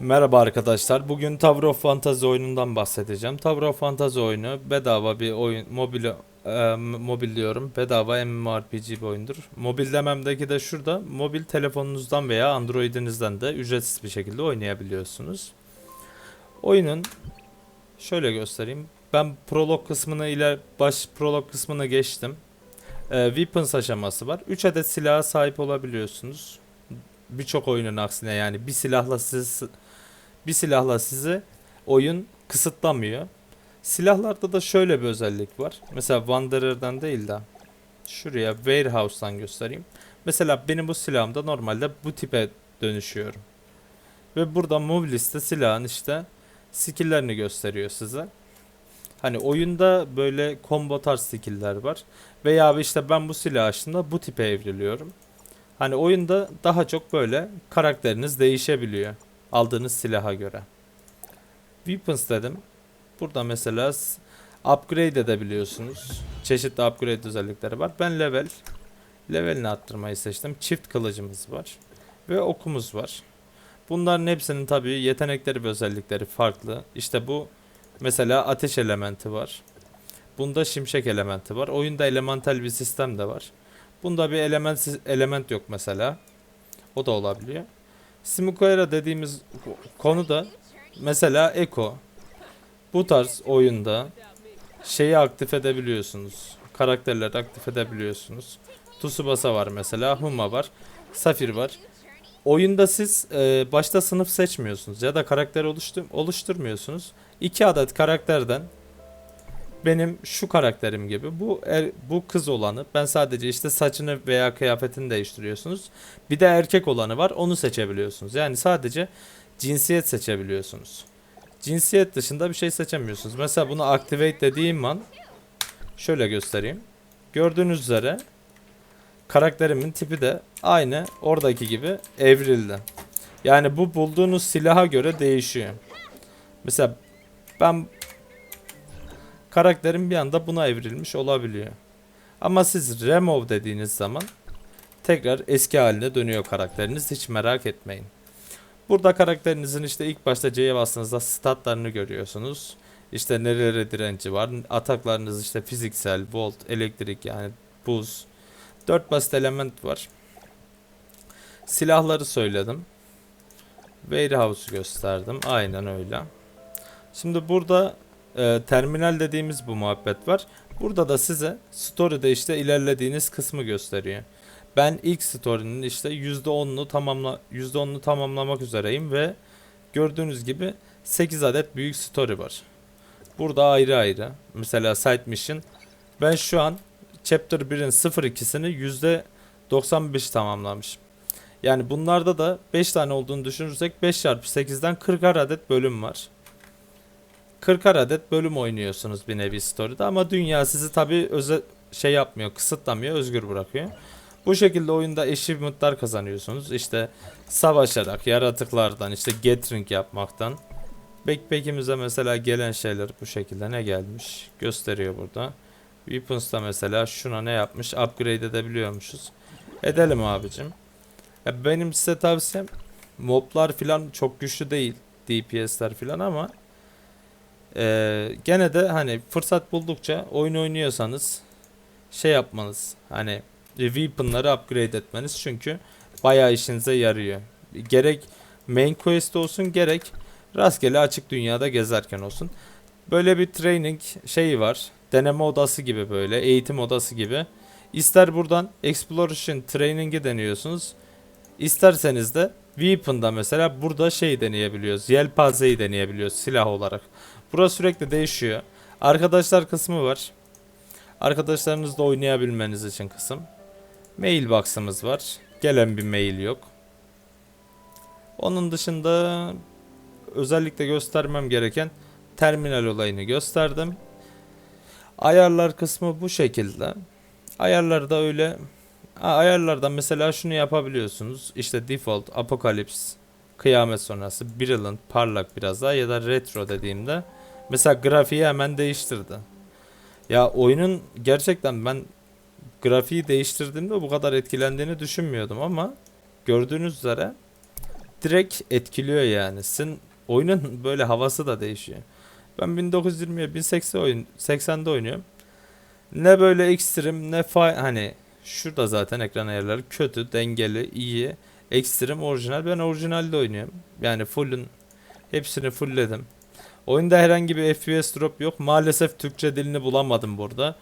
Merhaba arkadaşlar. Bugün Tower of Fantasy oyunundan bahsedeceğim. Tower of Fantasy oyunu bedava bir oyun, mobil e, mobil diyorum. Bedava MMORPG bir oyundur. Mobil dememdeki de şurada. Mobil telefonunuzdan veya Android'inizden de ücretsiz bir şekilde oynayabiliyorsunuz. Oyunun şöyle göstereyim. Ben prolog kısmını ile baş prolog kısmını geçtim. E, weapons aşaması var. 3 adet silaha sahip olabiliyorsunuz. Birçok oyunun aksine yani bir silahla siz bir silahla sizi oyun kısıtlamıyor. Silahlarda da şöyle bir özellik var. Mesela Wanderer'dan değil de şuraya Warehouse'dan göstereyim. Mesela benim bu silahımda normalde bu tipe dönüşüyorum. Ve burada move liste silahın işte skill'lerini gösteriyor size. Hani oyunda böyle combo tarz skill'ler var. Veya işte ben bu silah açtığımda bu tipe evriliyorum. Hani oyunda daha çok böyle karakteriniz değişebiliyor aldığınız silaha göre. Weapons dedim. Burada mesela upgrade edebiliyorsunuz. Çeşitli upgrade özellikleri var. Ben level levelini arttırmayı seçtim. Çift kılıcımız var ve okumuz var. Bunların hepsinin tabii yetenekleri ve özellikleri farklı. İşte bu mesela ateş elementi var. Bunda şimşek elementi var. Oyunda elemental bir sistem de var. Bunda bir element element yok mesela. O da olabiliyor. Simukoera dediğimiz konu da mesela Eko. Bu tarz oyunda şeyi aktif edebiliyorsunuz. Karakterleri aktif edebiliyorsunuz. Tsubasa var mesela, Huma var, Safir var. Oyunda siz e, başta sınıf seçmiyorsunuz ya da karakter oluştur oluşturmuyorsunuz. İki adet karakterden benim şu karakterim gibi bu er, bu kız olanı ben sadece işte saçını veya kıyafetini değiştiriyorsunuz. Bir de erkek olanı var onu seçebiliyorsunuz. Yani sadece cinsiyet seçebiliyorsunuz. Cinsiyet dışında bir şey seçemiyorsunuz. Mesela bunu activate dediğim an şöyle göstereyim. Gördüğünüz üzere karakterimin tipi de aynı oradaki gibi evrildi. Yani bu bulduğunuz silaha göre değişiyor. Mesela ben karakterin bir anda buna evrilmiş olabiliyor. Ama siz remove dediğiniz zaman tekrar eski haline dönüyor karakteriniz. Hiç merak etmeyin. Burada karakterinizin işte ilk başta C'ye bastığınızda statlarını görüyorsunuz. İşte nerelere direnci var. Ataklarınız işte fiziksel, volt, elektrik yani buz. 4 basit element var. Silahları söyledim. Warehouse'u gösterdim. Aynen öyle. Şimdi burada e, terminal dediğimiz bu muhabbet var. Burada da size story'de işte ilerlediğiniz kısmı gösteriyor. Ben ilk story'nin işte %10'unu tamamla %10'unu tamamlamak üzereyim ve gördüğünüz gibi 8 adet büyük story var. Burada ayrı ayrı. Mesela side mission. Ben şu an chapter 1'in 02'sini %95 tamamlamışım. Yani bunlarda da 5 tane olduğunu düşünürsek 5 çarpı 8'den 40 adet bölüm var. 40 adet bölüm oynuyorsunuz bir nevi story'de ama dünya sizi tabi öze şey yapmıyor, kısıtlamıyor, özgür bırakıyor. Bu şekilde oyunda achievement'lar kazanıyorsunuz. İşte savaşarak, yaratıklardan, işte gathering yapmaktan. Backpack'imize mesela gelen şeyler bu şekilde ne gelmiş gösteriyor burada. Weapons'ta mesela şuna ne yapmış upgrade edebiliyormuşuz. Edelim abicim. Ya benim size tavsiyem moblar filan çok güçlü değil. DPS'ler filan ama ee, gene de hani fırsat buldukça oyun oynuyorsanız şey yapmanız hani weapon'ları upgrade etmeniz çünkü bayağı işinize yarıyor. Gerek main quest olsun gerek rastgele açık dünyada gezerken olsun. Böyle bir training şeyi var. Deneme odası gibi böyle eğitim odası gibi. İster buradan exploration training'i deniyorsunuz. İsterseniz de weapon'da mesela burada şey deneyebiliyoruz. Yelpazeyi deneyebiliyoruz silah olarak. Burası sürekli değişiyor. Arkadaşlar kısmı var. Arkadaşlarınızla oynayabilmeniz için kısım. Mailbox'ımız var. Gelen bir mail yok. Onun dışında özellikle göstermem gereken terminal olayını gösterdim. Ayarlar kısmı bu şekilde. Ayarlarda öyle Ha, ayarlardan mesela şunu yapabiliyorsunuz. İşte default, apocalypse, kıyamet sonrası, brilliant, parlak biraz daha ya da retro dediğimde mesela grafiği hemen değiştirdi. Ya oyunun gerçekten ben grafiği değiştirdiğimde bu kadar etkilendiğini düşünmüyordum ama gördüğünüz üzere direkt etkiliyor yani. Sizin oyunun böyle havası da değişiyor. Ben 1920'ye 1080 oyun 80'de oynuyorum. Ne böyle ekstrem ne fa hani şurada zaten ekran ayarları kötü, dengeli, iyi, ekstrem, orijinal. Ben orijinalde oynuyorum. Yani full'ün hepsini fullledim. Oyunda herhangi bir FPS drop yok. Maalesef Türkçe dilini bulamadım burada.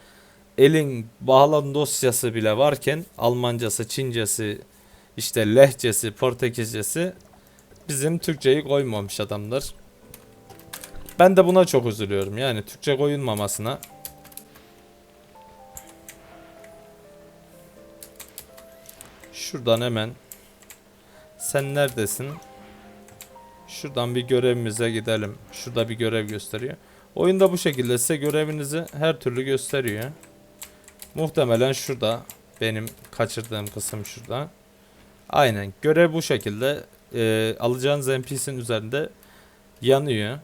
Elin bağlan dosyası bile varken Almancası, Çincesi, işte lehçesi, Portekizcesi bizim Türkçeyi koymamış adamlar. Ben de buna çok üzülüyorum. Yani Türkçe koyulmamasına. Şuradan hemen sen neredesin? Şuradan bir görevimize gidelim. Şurada bir görev gösteriyor. Oyunda bu şekilde size görevinizi her türlü gösteriyor. Muhtemelen şurada. Benim kaçırdığım kısım şurada. Aynen. Görev bu şekilde. Ee, alacağınız NPC'nin üzerinde yanıyor.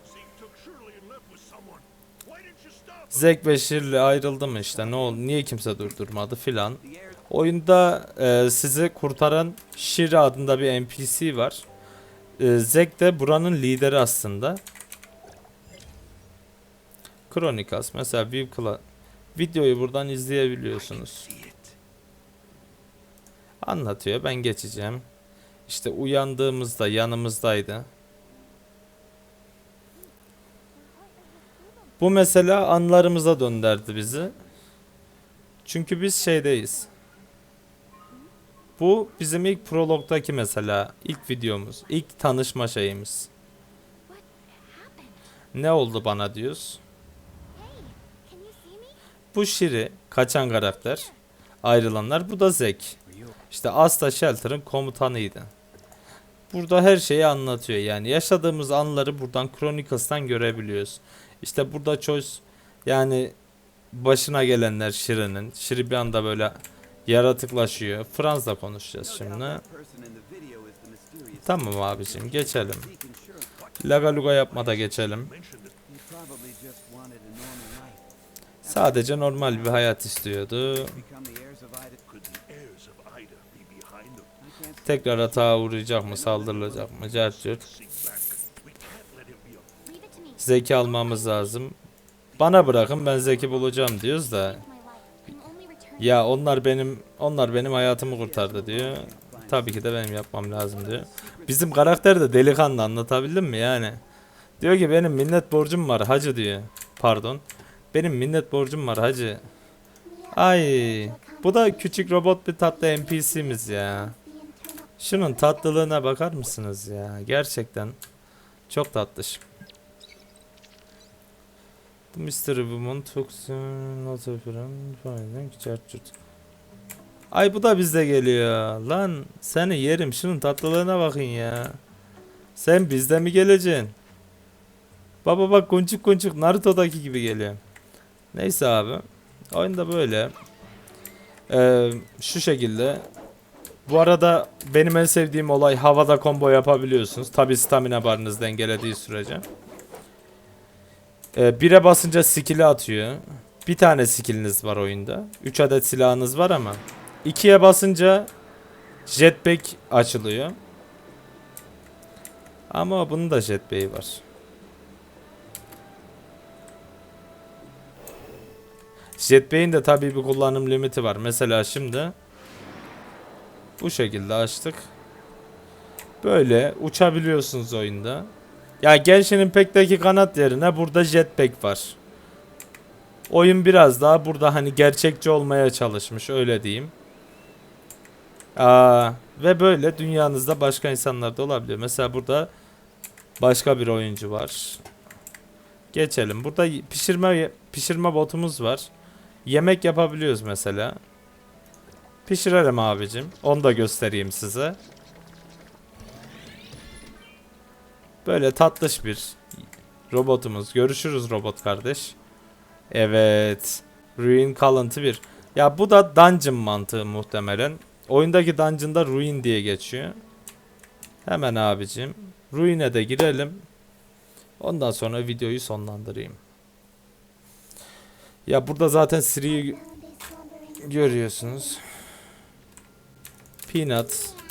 Zek ve Shirley ayrıldı mı işte ne oldu niye kimse durdurmadı filan. Oyunda e, sizi kurtaran Shiri adında bir NPC var. E, Zek de buranın lideri aslında. Chronicles mesela View Cla- videoyu buradan izleyebiliyorsunuz. Anlatıyor ben geçeceğim. İşte uyandığımızda yanımızdaydı. Bu mesela anlarımıza döndürdü bizi. Çünkü biz şeydeyiz. Bu bizim ilk prologdaki mesela ilk videomuz, ilk tanışma şeyimiz. Ne oldu bana diyoruz. Bu Shiri kaçan karakter. Ayrılanlar bu da Zek. İşte Asta Shelter'ın komutanıydı. Burada her şeyi anlatıyor yani yaşadığımız anları buradan Chronicles'tan görebiliyoruz. İşte burada Choice yani başına gelenler Shiri'nin. Shiri bir anda böyle yaratıklaşıyor. Fransızla konuşacağız şimdi. Tamam abicim geçelim. Laga luga yapmada geçelim. Sadece normal bir hayat istiyordu. Tekrar hata uğrayacak mı, saldırılacak mı, me. Zeki almamız lazım. Bana bırakın ben zeki bulacağım diyoruz da. Ya onlar benim onlar benim hayatımı kurtardı diyor. Tabii ki de benim yapmam lazım diyor. Bizim karakter de delikanlı anlatabildim mi yani? Diyor ki benim minnet borcum var hacı diyor. Pardon. Benim minnet borcum var hacı. Ay bu da küçük robot bir tatlı NPC'miz ya. Şunun tatlılığına bakar mısınız ya? Gerçekten çok tatlış. Mystery Woman took not a friend finding church. Ay bu da bizde geliyor. Lan seni yerim şunun tatlılığına bakın ya. Sen bizde mi geleceksin? Baba bak kunçuk kunçuk Naruto'daki gibi geliyor. Neyse abi. Oyunda böyle. Ee, şu şekilde bu arada benim en sevdiğim olay havada combo yapabiliyorsunuz. Tabi stamina barınız dengelediği sürece. Ee, bire basınca skill'i atıyor. Bir tane skill'iniz var oyunda. 3 adet silahınız var ama. 2'ye basınca jetpack açılıyor. Ama bunun da jetpack'i var. Jetpack'in de tabii bir kullanım limiti var. Mesela şimdi bu şekilde açtık. Böyle uçabiliyorsunuz oyunda. Ya Genshin Impact'teki kanat yerine burada jetpack var. Oyun biraz daha burada hani gerçekçi olmaya çalışmış öyle diyeyim. Aa, ve böyle dünyanızda başka insanlar da olabiliyor. Mesela burada başka bir oyuncu var. Geçelim. Burada pişirme pişirme botumuz var. Yemek yapabiliyoruz mesela. Pişirelim abicim. Onu da göstereyim size. Böyle tatlış bir robotumuz. Görüşürüz robot kardeş. Evet. Ruin kalıntı bir. Ya bu da dungeon mantığı muhtemelen. Oyundaki dungeon'da ruin diye geçiyor. Hemen abicim. Ruin'e de girelim. Ondan sonra videoyu sonlandırayım. Ya burada zaten Siri'yi görüyorsunuz. Peanut.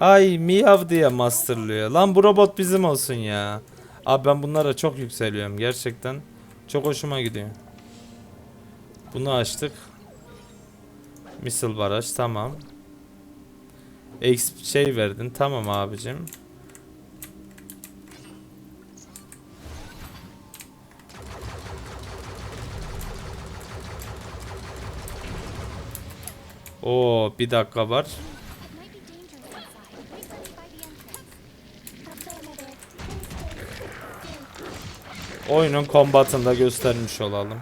Ay miyav diye masterlıyor. Lan bu robot bizim olsun ya. Abi ben bunlara çok yükseliyorum gerçekten. Çok hoşuma gidiyor. Bunu açtık. Missile baraj tamam. X şey verdin tamam abicim. Oo bir dakika var. Oyunun kombatında göstermiş olalım.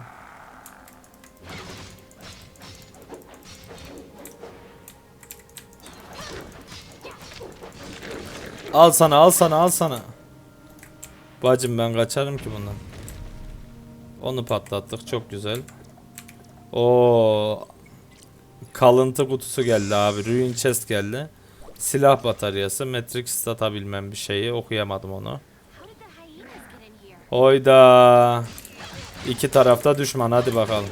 Al sana al sana al sana. Bacım ben kaçarım ki bundan. Onu patlattık çok güzel. O kalıntı kutusu geldi abi. Ruin chest geldi. Silah bataryası, Matrix sata bilmem bir şeyi okuyamadım onu. Oyda. İki tarafta düşman hadi bakalım.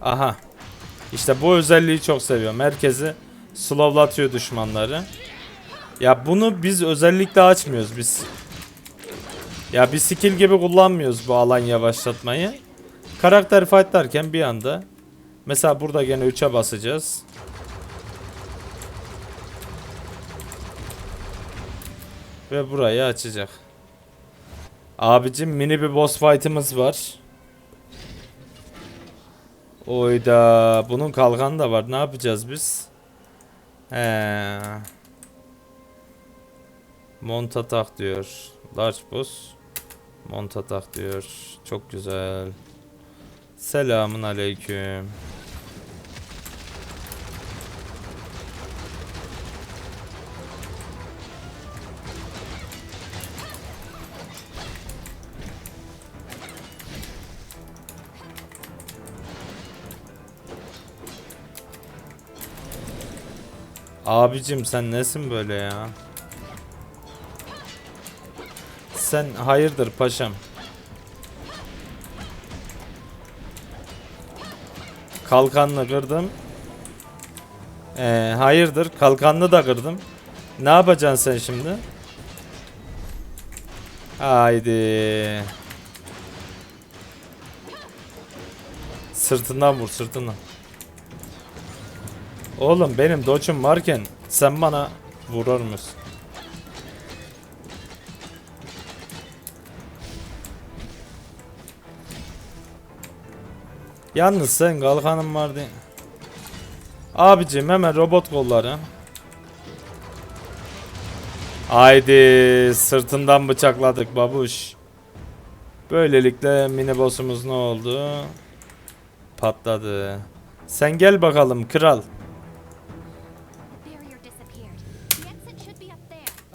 Aha. İşte bu özelliği çok seviyorum. Herkesi slowlatıyor düşmanları. Ya bunu biz özellikle açmıyoruz biz. Ya bir skill gibi kullanmıyoruz bu alan yavaşlatmayı. Karakter fightlarken bir anda mesela burada gene 3'e basacağız. Ve burayı açacak. Abicim mini bir boss fight'ımız var. Oyda bunun kalkanı da var. Ne yapacağız biz? He. Mont atak diyor. Large boss. Mont atak diyor. Çok güzel. Selamun aleyküm. Abicim sen nesin böyle ya? Sen hayırdır paşam? Kalkanını kırdım. Ee, hayırdır kalkanını da kırdım. Ne yapacaksın sen şimdi? Haydi. Sırtından vur sırtından. Oğlum benim doçum varken sen bana vurur musun? Yalnız sen kalkanın var diye. Abicim hemen robot kolları. Haydi sırtından bıçakladık babuş. Böylelikle mini boss'umuz ne oldu? Patladı. Sen gel bakalım kral.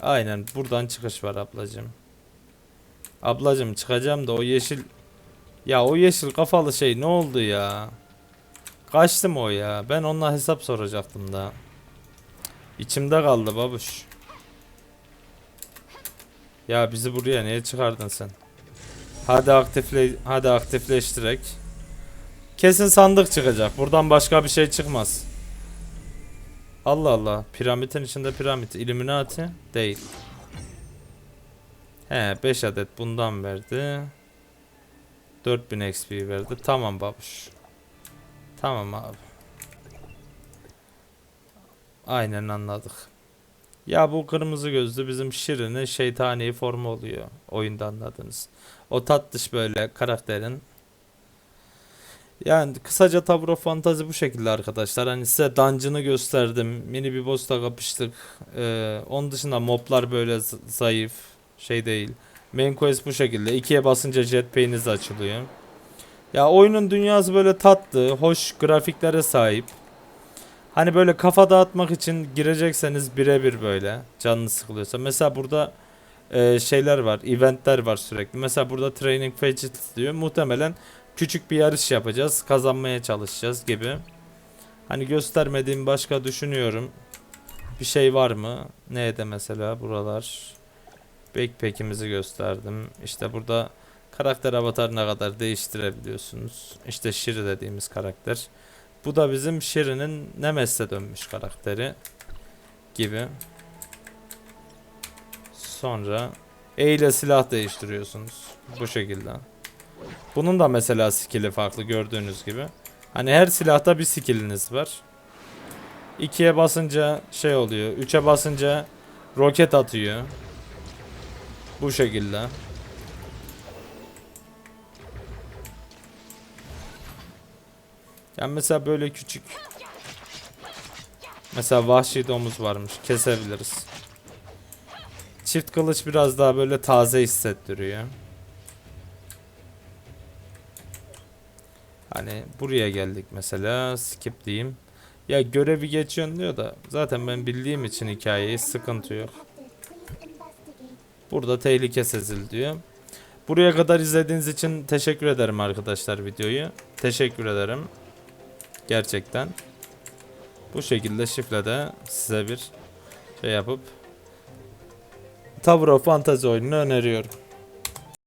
Aynen buradan çıkış var ablacım. Ablacım çıkacağım da o yeşil ya o yeşil kafalı şey ne oldu ya? Kaçtı mı o ya? Ben onunla hesap soracaktım da. İçimde kaldı babuş. Ya bizi buraya niye çıkardın sen? Hadi aktifle hadi aktifleştirek. Kesin sandık çıkacak. Buradan başka bir şey çıkmaz. Allah Allah. Piramidin içinde piramit. Illuminati değil. He 5 adet bundan verdi. 4000 XP verdi. Tamam babuş. Tamam abi. Aynen anladık. Ya bu kırmızı gözlü bizim Şirin'in şeytani formu oluyor. Oyunda anladınız. O tatlış böyle karakterin yani kısaca Tower of Fantasy bu şekilde arkadaşlar. Hani size dungeon'ı gösterdim. Mini bir boss'la kapıştık. Ee, onun dışında moblar böyle zayıf. Şey değil. Main quest bu şekilde. İkiye basınca jetpack'iniz açılıyor. Ya oyunun dünyası böyle tatlı, hoş grafiklere sahip. Hani böyle kafa dağıtmak için girecekseniz birebir böyle canınız sıkılıyorsa. Mesela burada e, şeyler var, eventler var sürekli. Mesela burada training pages diyor. Muhtemelen küçük bir yarış yapacağız. Kazanmaya çalışacağız gibi. Hani göstermediğim başka düşünüyorum. Bir şey var mı? Neydi mesela buralar? Backpack'imizi gösterdim. İşte burada karakter avatarına kadar değiştirebiliyorsunuz. İşte Shiri dediğimiz karakter. Bu da bizim Şirin'in Nemes'e dönmüş karakteri gibi. Sonra E ile silah değiştiriyorsunuz. Bu şekilde. Bunun da mesela skill'i farklı gördüğünüz gibi. Hani her silahta bir skill'iniz var. 2'ye basınca şey oluyor. 3'e basınca roket atıyor. Bu şekilde. Yani mesela böyle küçük Mesela vahşi domuz varmış. Kesebiliriz. Çift kılıç biraz daha böyle taze hissettiriyor. Hani buraya geldik mesela. Skip diyeyim. Ya görevi geçiyorsun diyor da zaten ben bildiğim için hikayeyi sıkıntı yok. Burada tehlike sezil diyor. Buraya kadar izlediğiniz için teşekkür ederim arkadaşlar videoyu. Teşekkür ederim. Gerçekten. Bu şekilde şifrede size bir şey yapıp Tower of Fantasy oyununu öneriyorum.